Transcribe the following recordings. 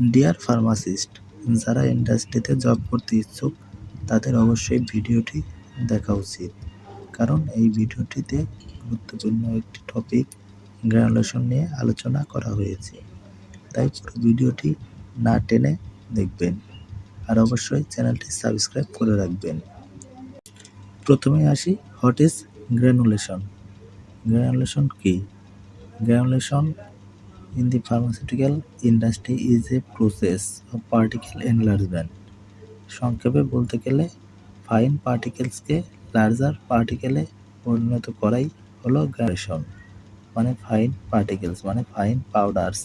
Deer pharmacist যারা ইন্ডাস্ট্রিতে job করতে ইচ্ছুক, তাদের অবশ্যই ভিডিওটি দেখা উচিত। কারণ এই ভিডিওটিতে গুরুত্বপূর্ণ একটি টপিক গ্রানুলেশন নিয়ে আলোচনা করা হয়েছে। তাই পুরো ভিডিওটি না টেনে দেখবেন। আর অবশ্যই চ্যানেলটি সাবস্ক্রাইব করে রাখবেন। প্রথমে আসি what is granulation granulation key? Granulation in the pharmaceutical industry is a process of particle enlargement. সংক্ষেপে বলতে গেলে ফাইন পার্টিকেলসকে লার্জার পার্টিকেলে পরিণত করাই হলো গ্র্যানুলেশন মানে ফাইন পার্টিকেলস মানে fine powders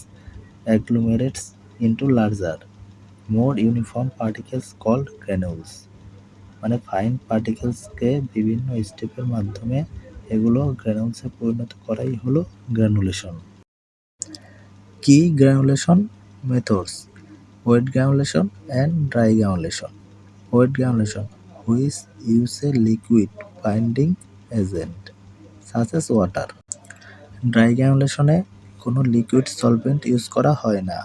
agglomerates into larger more uniform particles called granules মানে fine পার্টিকেলসকে বিভিন্ন স্টেপের মাধ্যমে এগুলো গ্র্যানুলসে পরিণত করাই হলো granulation granulation methods wet granulation and dry granulation wet granulation which use a liquid binding agent such as water dry গ্রানুলেশনে কোনো liquid solvent use করা হয় না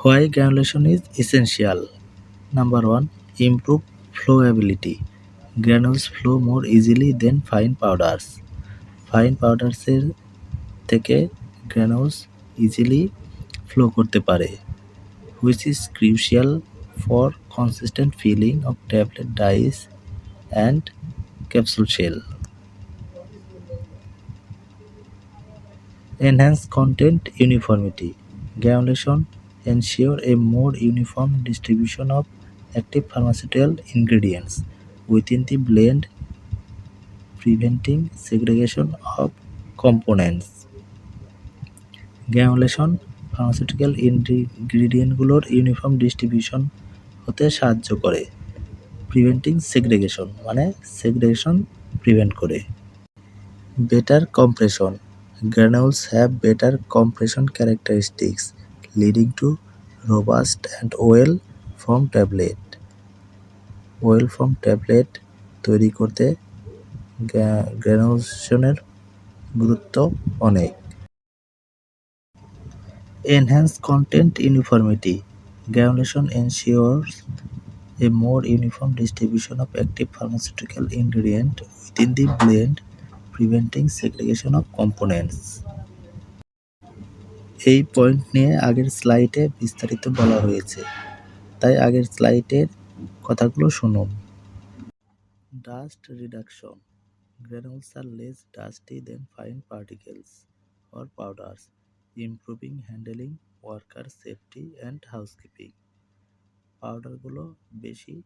why granulation is essential number one improve flowability granules flow more easily than fine powders fine পাউডার্সের থেকে granules easily flow করতে পারে which is crucial for consistent filling of tablet dies and capsule shell enhance content uniformity granulation ensure a more uniform distribution of active pharmaceutical ingredients within the blend preventing segregation of components granulation pharmaceutical ইনগ্রিডিয়েন্টগুলোর uniform distribution হতে সাহায্য করে। Preventing segregation মানে segregation prevent করে। Better compression granules have better compression characteristics leading to robust and well form tablet well form tablet তৈরি করতে গ্র্যানুলেশনের গুরুত্ব অনেক। Enhance content uniformity granulation ensures a more uniform distribution of active pharmaceutical ingredient within the blend preventing segregation of components এই point নিয়ে আগের স্লাইডে বিস্তারিত বলা হয়েছে। তাই আগের স্লাইডের কথাগুলো শুনুন। Dust reduction granules are less dusty than fine particles or powders improving handling worker safety and housekeeping পাউডারগুলো বেশি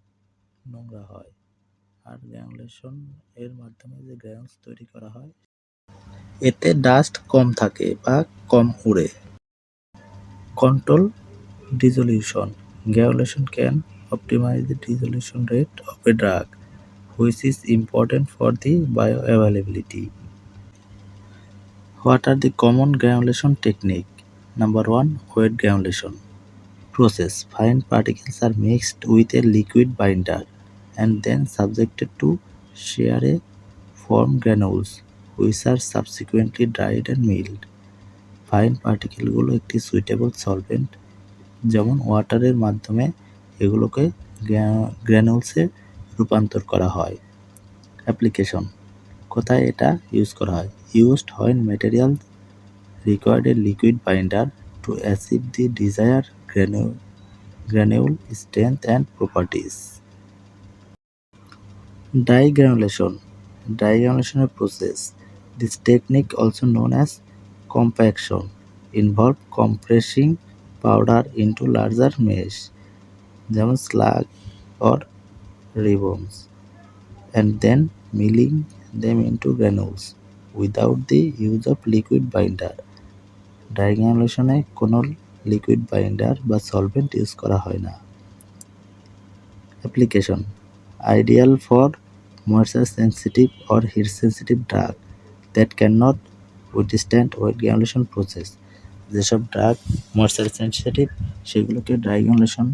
নোংরা হয় আর গ্র্যানুলেশন এর মাধ্যমে যে গ্র্যানুলস তৈরি করা হয়, এতে ডাস্ট কম থাকে বা কম উড়ে। Control dissolution granulation can optimize the dissolution rate of a drug, which is important for the bioavailability what are the common granulation technique number one wet granulation process fine particles are mixed with a liquid binder and then subjected to shear a form granules which are subsequently dried and milled fine পার্টিকেলগুলো একটি suitable solvent যেমন ওয়াটারের মাধ্যমে এগুলোকে গ্র্যানুলসে রূপান্তর করা হয়। Application কোথায় এটা use করা হয়? Used when material required a liquid binder to achieve the desired granule, granule strength and properties. Dry granulation. Dry granulation process. This technique also known as compaction involve compressing powder into larger mesh যেমন slug or ribbons and then milling them into granules without the use of liquid binder. Dry গ্রানুলেশনে কোনো liquid binder বা solvent use করা হয় না। Application ideal for moisture sensitive or heat sensitive drug that cannot withstand wet granulation process যেসব drug moisture sensitive সেগুলোকে dry granulation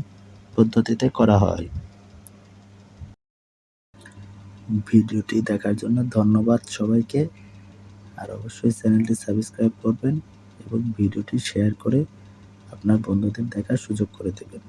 পদ্ধতিতে করা হয়। ভিডিওটি দেখার জন্য ধন্যবাদ সবাইকে। আর অবশ্যই চ্যানেলটি সাবস্ক্রাইব করবেন এবং ভিডিওটি শেয়ার করে আপনার বন্ধুদের দেখার সুযোগ করে দেবেন।